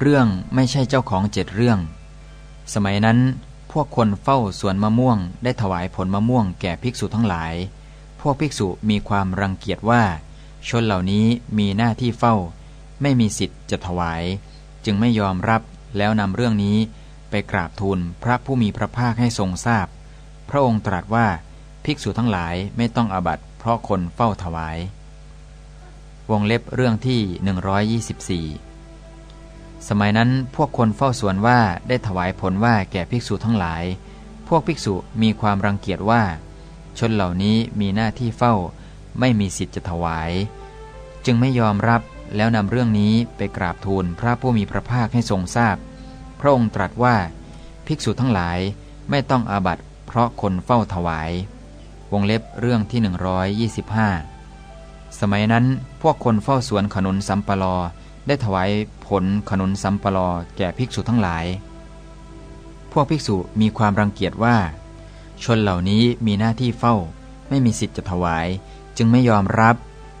เรื่องไม่ใช่เจ้าของเจ็ดเรื่อง สมัยนั้นพวกคนเฝ้าสวนมะม่วง ได้ถวายผลมะม่วงแก่ภิกษุทั้งหลาย พวกภิกษุมีความรังเกียจว่า ชนเหล่านี้มีหน้าที่เฝ้า ไม่มีสิทธิ์จะถวาย จึงไม่ยอมรับแล้วนำเรื่องนี้ไปกราบทูลพระผู้มีพระภาคให้ทรงทราบพพระองค์ตรัสว่าภิกษุทั้งหลายไม่ต้องอาบัตเพราะคนเฝ้าถวาย วงเล็บเรื่องที่ 124 สมัยนั้นพวกคนเฝ้าสวนว่าได้ถวายผลว่าแก่ภิกษุทั้งหลาย พวกภิกษุมีความรังเกียจว่า ชนเหล่านี้มีหน้าที่เฝ้า ไม่มีสิทธิ์จะถวาย จึงไม่ยอมรับแล้วนำเรื่องนี้ไปกราบทูลพระผู้มีพระภาคให้ทรงทราบพพระองค์ตรัสว่า ภิกษุทั้งหลายไม่ต้องอาบัตเพราะคนเฝ้าถวาย วงเล็บเรื่องที่ 125 สมัยนั้นพวกคนเฝ้าสวนขนุนสัมปลอ ได้ถวายผลขนุนสัมปลอแก่ภิกษุทั้งหลาย พวกภิกษุมีความรังเกียจว่า ชนเหล่านี้มีหน้าที่เฝ้า ไม่มีสิทธิ์จะถวาย จึงไม่ยอมรับ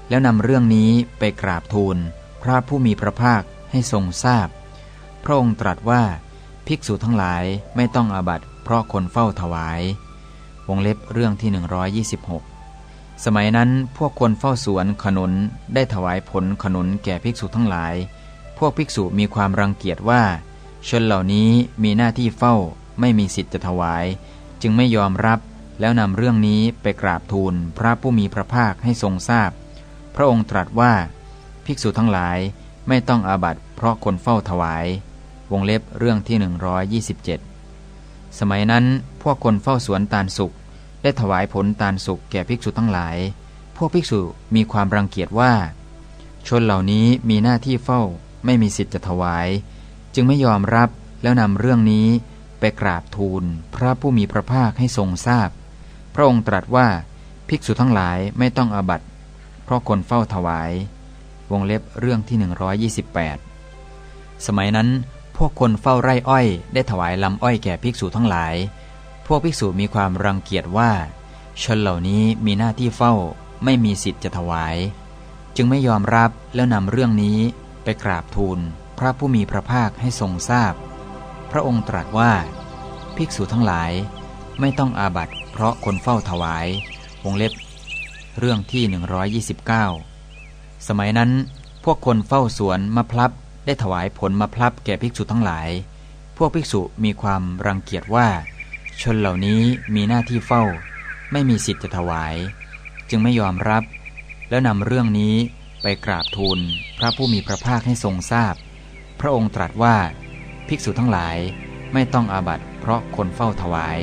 แล้วนำเรื่องนี้ไปกราบทูล พระผู้มีพระภาคให้ทรงทราบพพระองค์ตรัสว่าภิกษุทั้งหลายไม่ต้องอาบัตเพราะคนเฝ้าถวาย วงเล็บเรื่องที่ 126 สมัยนั้นพวกคนเฝ้าสวนขนุนได้ถวายผลขนุนแก่ภิกษุทั้งหลาย พวกภิกษุมีความรังเกียจว่า ชนเหล่านี้มีหน้าที่เฝ้าไม่มีสิทธิ์จะถวาย จึงไม่ยอมรับแล้วนำเรื่องนี้ไปกราบทูลพระผู้มีพระภาคให้ทรงทราบพพระองค์ตรัสว่า ภิกษุทั้งหลายไม่ต้องอาบัตเพราะคนเฝ้าถวาย วงเล็บเรื่องที่ 127 สมัยนั้นพวกคนเฝ้าสวนตาลสุก ได้ถวายผลตาลสุกแก่ภิกษุทั้งหลาย พวกภิกษุมีความรังเกียจว่า ชนเหล่านี้มีหน้าที่เฝ้าไม่มีสิทธิ์จะถวาย จึงไม่ยอมรับแล้วนำเรื่องนี้ไปกราบทูลพระผู้มีพระภาคให้ทรงทราบพพระองค์ตรัสว่าภิกษุทั้งหลายไม่ต้องอาบัตเพราะคนเฝ้าถวาย วงเล็บเรื่องที่ 128 สมัยนั้นพวกคนเฝ้าไร่อ้อย ได้ถวายลำอ้อยแก่ภิกษุทั้งหลาย พวกภิกษุมีความรังเกียจว่า ชนเหล่านี้มีหน้าที่เฝ้าไม่มีสิทธิ์จะถวาย จึงไม่ยอมรับแล้วนำเรื่องนี้ไปกราบทูลพระผู้มีพระภาคให้ทรงทราบพพระองค์ตรัสว่า ภิกษุทั้งหลายไม่ต้องอาบัตเพราะคนเฝ้าถวายวงเล็บ เรื่องที่ 129 สมัยนั้นพวกคนเฝ้าสวนมะพลับได้ถวายผลมาพลับแก่ภิกษุทั้งหลาย พวกภิกษุมีความรังเกียจว่า ชนเหล่านี้มีหน้าที่เฝ้า ไม่มีสิทธิ์จะถวาย จึงไม่ยอมรับ แล้วนำเรื่องนี้ไปกราบทูลพระผู้มีพระภาคให้ทรงทราบพพระองค์ตรัสว่าภิกษุทั้งหลายไม่ต้องอาบัตเพราะคนเฝ้าถวาย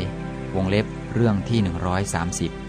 วงเล็บเรื่องที่ 130